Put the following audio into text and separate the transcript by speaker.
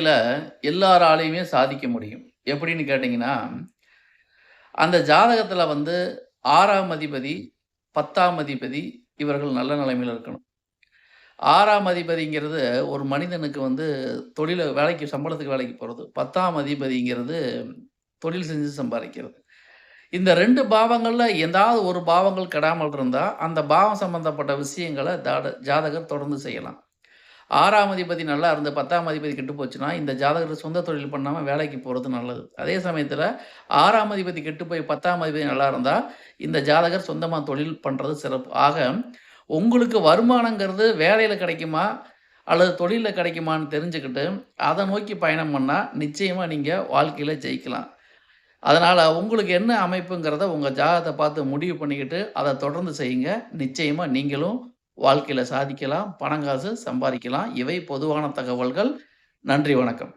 Speaker 1: இதில் எல்லாராலையுமே சாதிக்க முடியும். எப்படின்னு கேட்டிங்கன்னா அந்த ஜாதகத்தில் வந்து ஆறாம் அதிபதி பத்தாம் அதிபதி இவர்கள் நல்ல நிலைமையில் இருக்கணும். ஆறாம் அதிபதிங்கிறது ஒரு மனிதனுக்கு வந்து தொழில வேலைக்கு சம்பளத்துக்கு வேலைக்கு போகிறது பத்தாம் அதிபதிங்கிறது தொழில் செஞ்சு சம்பாதிக்கிறது. இந்த ரெண்டு பாவங்களில் ஏதாவது ஒரு பாவங்கள் கெடாமல் இருந்தால் அந்த பாவம் சம்பந்தப்பட்ட விஷயங்களை தாட ஜாதகர் தொடர்ந்து செய்யலாம். ஆறாம் அதிபதி நல்லா இருந்து பத்தாம் அதிபதி கெட்டு போச்சுன்னா இந்த ஜாதகர் சொந்த தொழில் பண்ணாமல் வேலைக்கு போகிறது நல்லது. அதே சமயத்தில் ஆறாம் அதிபதி கெட்டு போய் பத்தாம் அதிபதி நல்லா இருந்தால் இந்த ஜாதகர் சொந்தமாக தொழில் பண்ணுறது சிறப்பு. ஆக உங்களுக்கு வருமானங்கிறது வேலையில் கிடைக்குமா? அல்லது தொழிலில் கிடைக்குமான்னு தெரிஞ்சுக்கிட்டு அதை நோக்கி பயணம் பண்ணால் நிச்சயமாக நீங்கள் வாழ்க்கையில் ஜெயிக்கலாம். அதனால் உங்களுக்கு என்ன அமைப்புங்கிறத உங்கள் ஜாதகத்தை பார்த்து முடிவு பண்ணிக்கிட்டு அதை தொடர்ந்து செய்யுங்க. நிச்சயமாக நீங்களும் வாழ்க்கையில் சாதிக்கலாம் பணங்காசு சம்பாதிக்கலாம். இவை பொதுவான தகவல்கள். நன்றி வணக்கம்.